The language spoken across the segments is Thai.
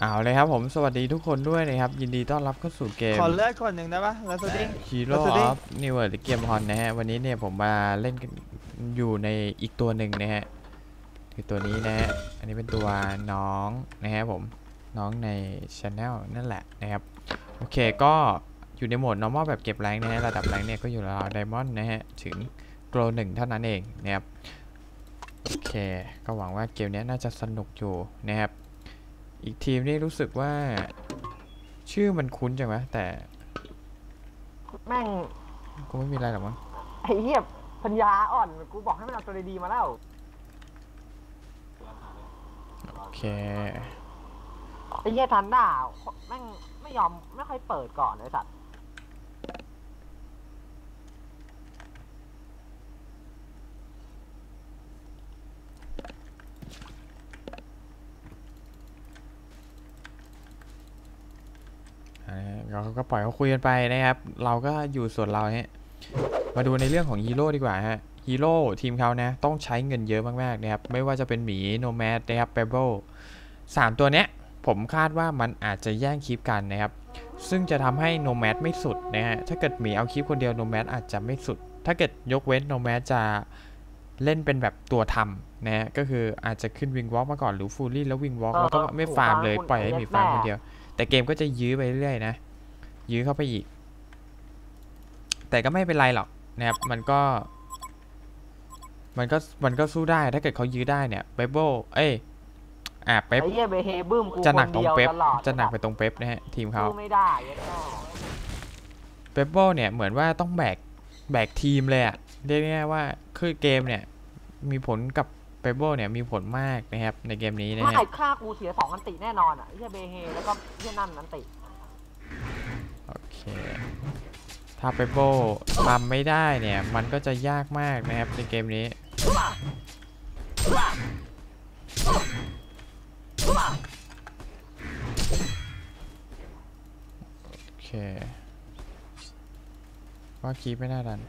เอาเลยครับผมสวัสดีทุกคนด้วยนะครับ ยินดีต้อนรับเข้าสู่เกมขอเลือดคนหนึ่งได้ปะแล้วสุดดิ้ง Hero แล้วสุดดิ of New World หรือเกมฮอนนะฮะวันนี้เนี่ยผมมาเล่นกันอยู่ในอีกตัวหนึ่งนะฮะคือตัวนี้นะฮะอันนี้เป็นตัวน้องนะฮะผมน้องใน Channel นั่นแหละนะครับโอเคก็อยู่ในโหมด normal แบบเก็บแรงนะฮะระดับแรงเนี่ยก็อยู่ราว diamond นะฮะถึง grow หนึ่งเท่านั้นเองนะครับโอเคก็หวังว่าเกมเนี้ยน่าจะสนุกอยู่นะครับ อีกทีมนี่รู้สึกว่า ชื่อมันคุ้นจังวะแต่ แม่งกูไม่มีอะไรหรอกมั้งไอ้เหี้ยปัญญาอ่อนกูบอกให้มันเอาตัวดีๆมาแล้วโอเคไอ้เหี้ยทันด้าแม่งไม่ยอมไม่ค่อยเปิดก่อนเลยสัตว์ เราก็ปล่อยเขาคุยกันไปนะครับ เราก็อยู่ส่วนเราฮะมาดูในเรื่องของฮีโร่ดีกว่าฮะฮีโร่ทีมเขานะต้องใช้เงินเยอะมากๆนะครับ ไม่ว่าจะเป็นหมีโนแมดนะครับเปเบิลสามตัวเนี้ยผมคาดว่ามันอาจจะแย่งคลิปกันนะครับ ซึ่งจะทำให้โนแมดไม่สุดนะฮะถ้าเกิดหมีเอาคลิปคนเดียวโนแมดอาจจะไม่สุด ถ้าเกิดยกเว้นโนแมดจะเล่นเป็นแบบตัวทำนะฮะก็คืออาจจะขึ้นวิงวอล์กมาก่อนหรือฟูลี่แล้ววิงวอล์กแล้วก็ไม่ฟาร์มเลยปล่อยให้หมีฟาร์มคนเดียว แต่เกมก็จะยื้อไปเรื่อยๆนะ ยื้อเข้าไปอีก แต่ก็ไม่เป็นไรหรอกนะครับมันก็ มันก็มันก็สู้ได้ถ้าเกิดเขายื้อได้เนี่ยเปเบิลเอ้ยอะเป๊ปไอ้เหี้ยเบเฮบึ้มกูจะหนักคตรงดียวเป๊ปตลอดจะหนักไปตรงเป๊ปนะฮะทีมเขาสู้ไม่ได้ยัดแม่เปเบิลเนี่ยเหมือนว่าต้องแบกแบกทีมเลยอะเรียกง่ายๆว่าคือเกมเนี่ยมีผลกับเปเบิลเนี่ยมีผลมากนะครับในเกมนี้นะไม่ฮะค่ากูเสียสองอันติแน่นอนอะไอ้เหี้ยเบเฮแล้วก็เหี้ยนั่นอันติโอเค ถ้าไปโบทำไม่ได้เนี่ย มันก็จะยากมากนะครับในเกมนี้ โอเค ว่าคีบไม่น่าดัน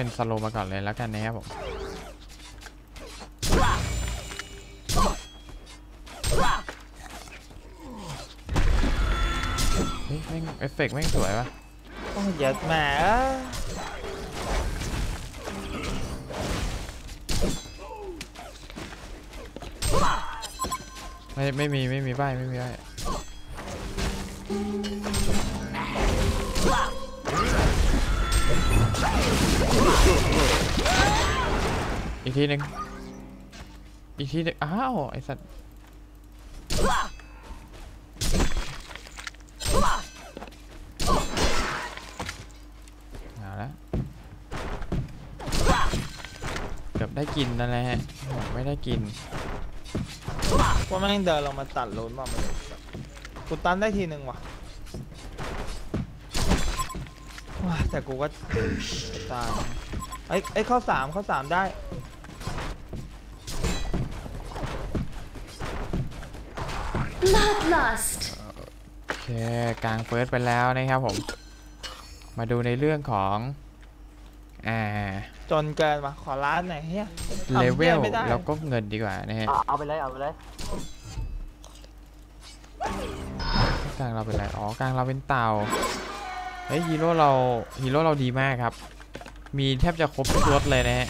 เป็นสโลมาก่อนเลยแล้วกันนะครับผมเฮ้ยแม่งเอฟเฟกต์แม่งสวยวะโอ้ยยัดแหมไม่ไม่มีไม่มีป้ายไม่มีป้าย อีกทีหนึ่งอีกทีหนึ่งอ้าว ไอสัตว์เอาละเกือบได้กินนั่นแหละฮะไม่ได้กินว่าแม่งเดินลงมาตัดโลนมาไม่รู้กูตันได้ทีหนึ่งว่ะว้าแต่กูก็ตาย ไอ้ไอ้ยเข้าสามเข้าสามได้ Bloodlust. โอเคกลางเฟิร์สไปแล้วนะครับผม มาดูในเรื่องของอ่าจนเกินว่ะขอล้านหน่อยเฮียเลเวลทำหี้ยไม่ได้แล้วก็เงินดีกว่านะฮะเอาเอาไปเลยเอาไปเลยกลางเราเป็นอะไรอ๋อกลางเราเป็นเต่าเฮ้ยฮีโร่เราฮีโร่เราดีมากครับ มีแทบจะครบทุกรถเลยนะฮะ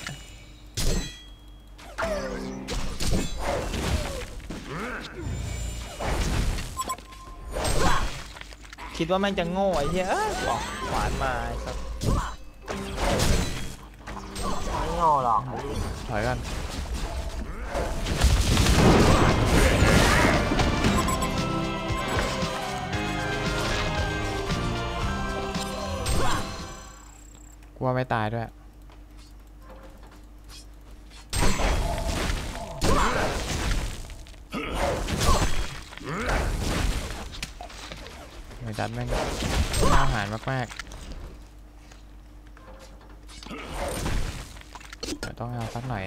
คิดว่าแม่งจะโง่ไอ้เฮียเอ้ยบอกขวานมาไอ้สัสไม่โง่หรอกไอ้เหี้ยถอยกัน กลัวไม่ตายด้วย ไม่ดัดแม่งอาหารมากๆเดี๋ยวต้องเอาสักหน่อย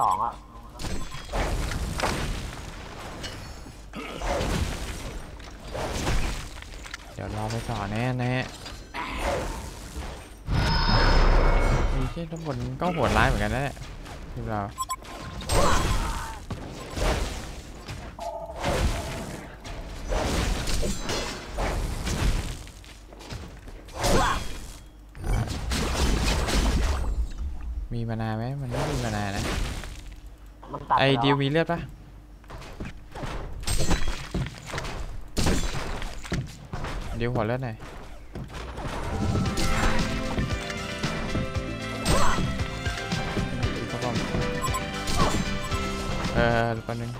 สองอะเดี๋ยวรอไปต่อแน่แน่มีที่ทั้งหมดก็โหดร้ายเหมือนกันนะเนี่ยทีมเรามีมานาไหมมันไม่มีมานานะ มันตัดไอดิวมีเลือดปะเดิวหัวเลือดหน่อยเออแป๊บนึง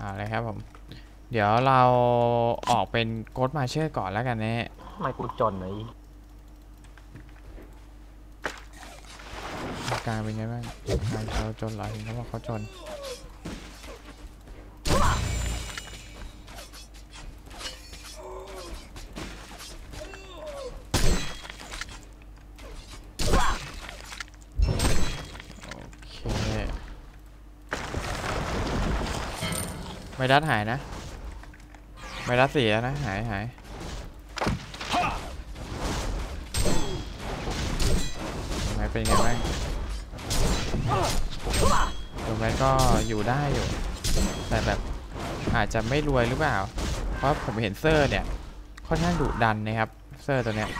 อะไรครับผม เดี๋ยวเราออกเป็นโกดมาเชอร์ก่อนแล้วกันนะ ไมกูจนไอ้อาการเป็นไงบ้างนายเขาจนเหรอเห็นเขาบอกเขาจนโอเคไม่ดัดหายนะไม่ดัดเสียนะ หายหาย เป็นไงบ้างตรงนั้นก็อยู่ได้อยู่ แต่แบบอาจจะไม่รวยหรือเปล่า เพราะผมเห็นเซอร์เนี่ยค่อนข้างดุดันนะครับ เซอร์ตัวเนี้ย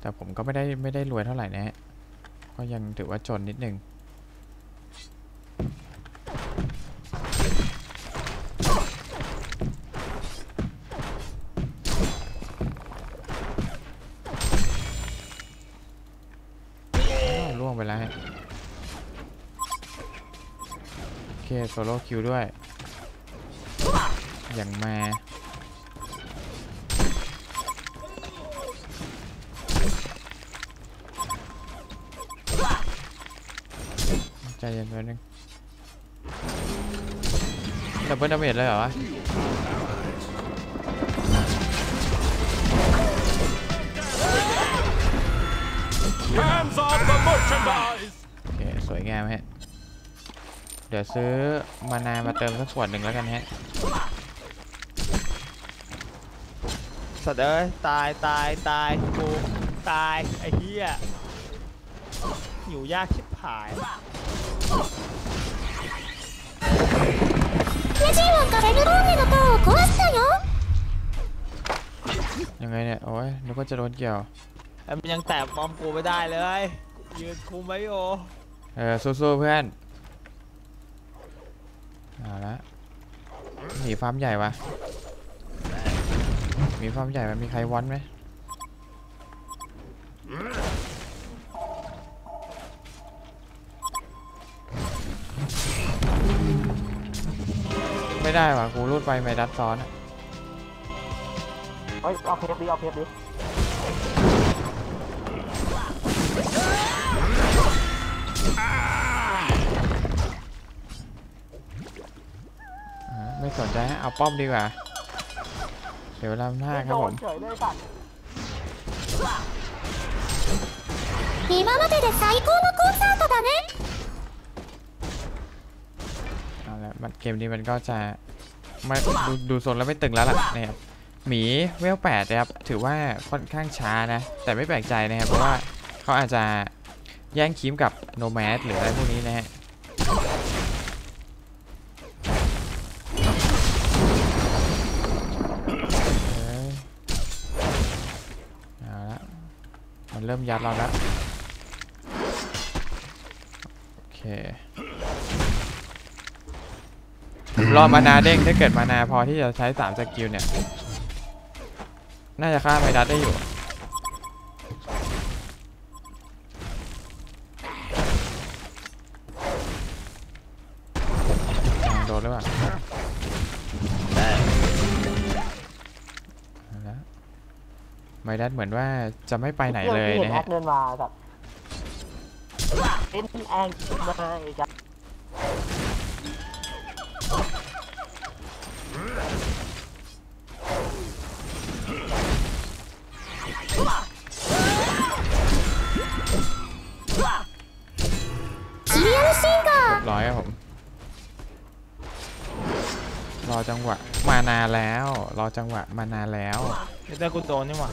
แต่ผมก็ไม่ได้ไม่ได้รวยเท่าไหร่นะฮะ ก็ยังถือว่าจนนิดนึง อ้าวล่วงไปแล้วฮะ โอเคโซโล่คิวด้วย อย่างมาใจเย็นแป๊บนึงดับเบิลดาเมจเลยเหรอวะ Hands off the merchandise! โอเค สวยงามฮะ เดี๋ยวซื้อมานามาเติมสักส่วนหนึ่งแล้วกันฮะสัตว์เอ้ยตายตายตายกูตายไอ้เหี้ยหิวยากชิบหายยังไงเนี่ยโอ้ยนึกว่าจะโดนเกี่ยวมันยังแตะบอมกูไม่ได้เลยยืนคุมไว้โอเออสู้ๆเพื่อน เอาละหนีฟาร์มใหญ่วะมีฟาร์มใหญ่มันมีใครวอนไหมไม่ได้ว่ะกูรูดไปไม่ดัดซ้อนอะเฮ้ยเอาเพชรดิเอาเพชรดิอ่า ไม่สนใจฮะเอาป้อมดีกว่า เดี๋ยวลำหน้าครับ โด ผ น ม เฉยเลยสัตว์ 今までで最高のコンサートだね เอาละมันเกมนี้มันก็จะไม่ดูดูโซนแล้วไม่ตึงแล้วล่ะนะครับหมีเวลแปดนะครับถือว่าค่อนข้างช้านะ แต่ไม่แปลกใจนะครับ เพราะว่าเขาอาจจะแย่งคีมกับโนแมสหรืออะไรพวกนี้นะฮะ เริ่มยัดเราแล้วโอเครอมานาเด้งถ้าเกิดมานาพอที่จะใช้3สกิลเนี่ย น่าจะฆ่าไมดัสได้อยู่โดนหรือเปล่า วรัสเหมือนว่าจะไม่ไปไหนเลยนะฮะเดินมาแบบเป็นแองมาอีกครับร้อยครับผม รอจังหวะ มานานแล้ว รอจังหวะมานานแล้วเดี๋ยวแต่กูโดนนี่หว่า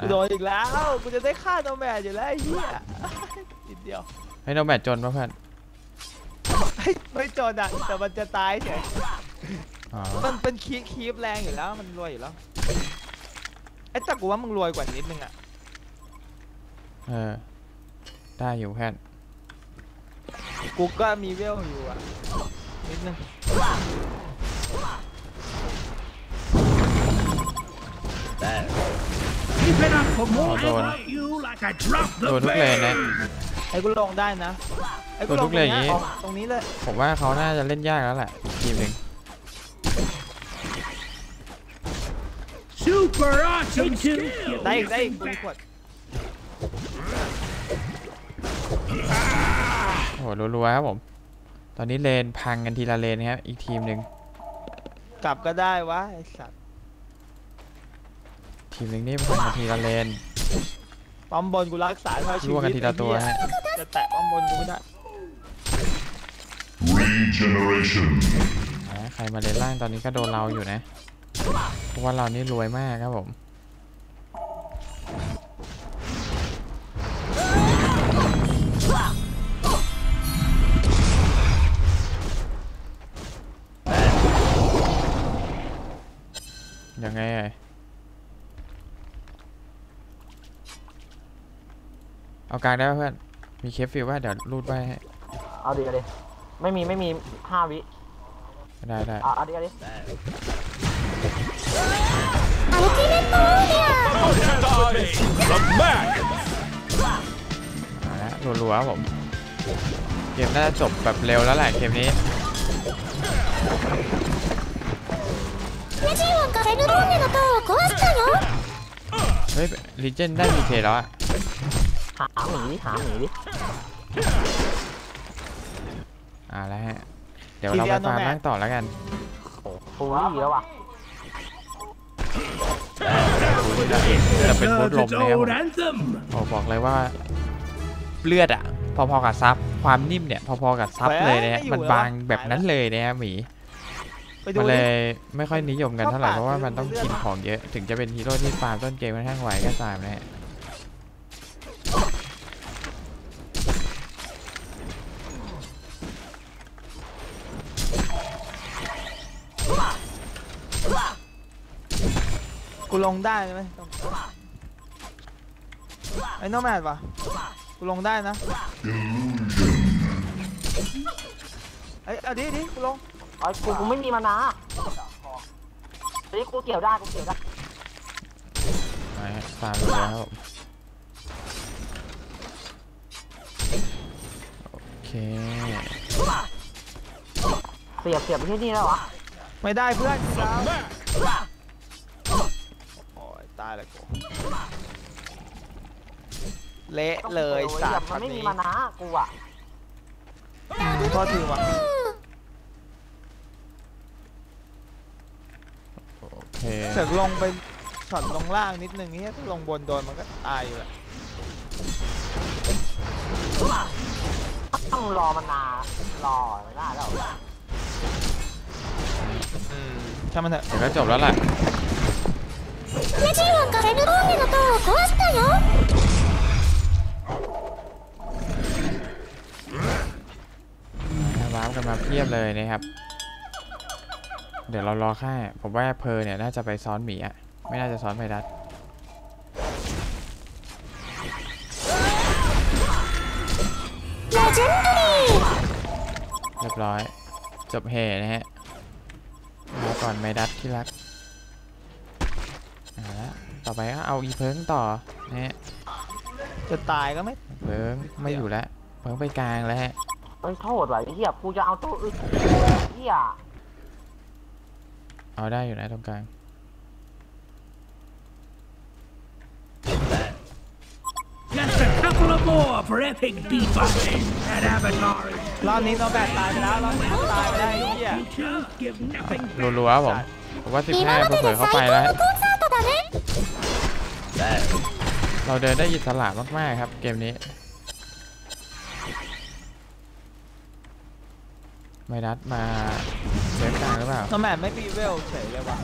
กูโดนอีกแล้ว กูจะได้ฆ่าโนแมนอยู่แล้วไอ้เหี้ยนิดเดียว ให้โนแมทจนป่ะเพื่อนไม่ไม่จนอะแต่มันจะตายเฉยอ๋อมันเป็นคีคีปแรงอยู่แล้ว มันรวยอยู่แล้ว ไอ้แต่กูว่ามึงรวยกว่านิดนึงอะ เออ ได้อยู่เพื่อนกูก็มีเวลอยู่อะ นิดนึง Keep it up for more. Hold on. I got you like I dropped โด the นทุกเลนนะ bag. ไอ้กูลงได้นะ ไอ้กูโดนลทุงกตรงเลนอย่างงี้เนี้ยตรงนี้เลย ผมว่าเขาน่าจะเล่นยากแล้วแหละอีกทีมหนึ่ง Super awesome skill. ได้อีกได้อีกกูมีขวด โอ้โหรัวๆครับผม ตอนนี้เลนพังกันทีละเลนนะครับ อีกทีมหนึ่งกลับก็ได้วะไอ้สัตว์ทีมหนึ่งนี่พังกันทีละเลนป้อมบนกูรักษาเท่าชีวิตรั่วกันทีละตัวไอ้ฮะเหี้ยจะแตะป้อมบนกูไม่ได้ Regeneration. นะใครมาเลนล่างตอนนี้ก็โดนเราอยู่นะ เพราะว่าเรานี่รวยมากครับผม เอากลางได้ป่ะเพื่อน มีเคฟฟิลว่าเดี๋ยวรูดไว้ให้ เอาดิเอาดิไม่มีไม่มีห้าวิ ได้ได้ เอาเอาดิเอาดิ アルティメットウォーリア Merchandise. The Mac. มาแล้วรัวๆครับผม เกมน่าจะจบแบบเร็วแล้วแหละเกมนี้ ネジオンがフェルローネの塔を壊したよ เฮ้ยลีเจนได้มีเคแล้วอะ หมีดิหาหมีดิอ่าแล้วฮะ เดี๋ยวเราไปฟาร์มล่างต่อแล้วกันฟูรี่แล้วว่ะจะเป็นบูทลม its นะครับผม anthem. โอ้บอกเลยว่าเลือดอะพอๆกับซับความนิ่มเนี่ย พอๆกับซับเลยนะฮะมันบางแบบนั้นเลยนะฮะหมีมันเลยไม่ค่อยนิยมกันเท่าไหร่เพราะว่ามันต้องกินของเยอะ ถึงจะเป็นฮีโร่ที่ฟาร์มต้นเกมค่อนข้างไวก็ตามนะฮะ ลงได้ไหมไอ้โนแมดปะกูลงได้นะเอ้ยเอาดิดิกูลงไอ้ยกูกูไม่มีมานาอันนี้กูเกี่ยวได้กูเกี่ยวได้มาฮะฟาร์มเลยครับผมโอเคเสียบเสียบไปที่นี่แล้ววะไม่ได้เพื่อนกูดาว Mac. โอ้ ยตายแล้วกูเละเลยสัตว์มันไม่มีนี้มานากูอะโทษทีว่ะโอเคเสือกลงไปช็อตลงล่างนิดนึงนี่ถ้าลงบนโดนมันก็ตายอยู่แหละต้องรอมานารอไม่ได้แล้วอืมช่างมันเถอะเดี๋ยวก็จบแล้วแหละ ネジオンがフェルローネの塔を壊したよ ว้าวกันมาเพียบเลยนะครับ เดี๋ยวเรารอแค่ผมว่าเพอเนี่ยน่าจะไปซ้อนหมีอะไม่น่าจะซ้อนไพดัส レジェンドリー เรียบร้อย จบเฮนะฮะมาก่อนไมดัสที่รักเอาละต่อ ไปก็เอาอีเพิงต่อนะฮะจะตายก็ไม่เพิงไม่อยู่แล้วเพิงไปกลางแล้วไปโทษอะไอ้เหี้ยกูจะเอาตัวอื่นเหี้ยเอาได้อยู่นะตรงกลางรอบนี้ตัวแบดตายไปแล้วรอบนี้ตายไปได้เห้ยรัวๆผมผมว่าสิบห้าเผลอเข้าไปแล้ว เราเดินได้อิสระมาก ๆ ครับเกมนี้ ไม่รัดมาเซฟกลางหรือเปล่าทำไมไม่มีเวลเฉยเลยวะ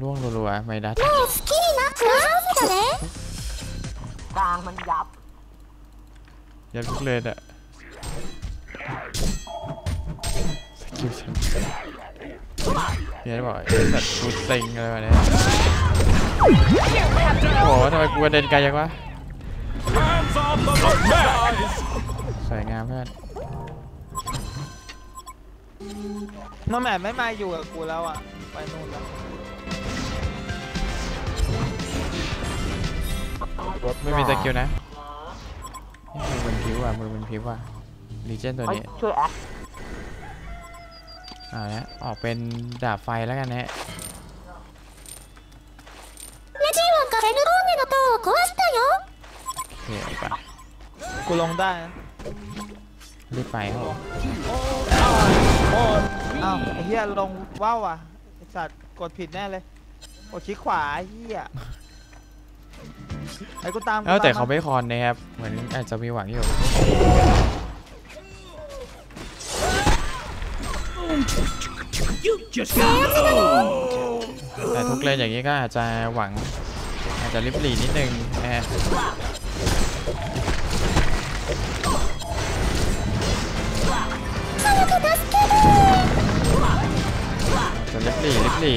ล่วงรัวๆไม่รัดกลางมันยับ ยับเลนอะ สกิลฉันเฮียบอกไอ้สัตว์กูเซ็งอะไรวะเนี่ยโอ้โหทำไมกูกระเด็นไกลจังวะสวยงามเพื่อนโนแบตไม่มาอยู่กับกูแล้วอะ ไปนู่นแล้วไม่มีสกิลนะมือเป็นพิวอะมือเป็นพิวอะ ลีเจนตัวนี้ช่วยอะอานะออกเป็นดาบไฟแล้วกันนะฮะโอเคไปกูลงได้นะรีบไปครับผมโอ้อ้าวไอ้เฮียลงว้าวอะสัตว์กดผิดแน่เลยกดชี้ขวาเฮียไอ้กูตามเออแต่เขาไม่คอนนะครับ เหมือนอาจจะมีหวังอยู่ แต่ทุกเลนอย่างนี้ก็อาจจะหวัง อาจจะริบหลีนิดนึงแะฮะจะลิบหลีริบหลี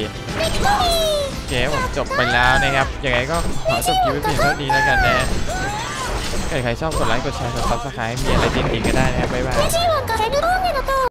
เก๋ผมจบไปแล้วนะครับ ยังไงก็ขอจบคลิปไว้เพียงเท่านี้แล้วกันนะใครชอบกดไลค์กดแชร์กดซับสไครต์มีอะไรจริงๆก็ได้นะครับบ๊ายบาย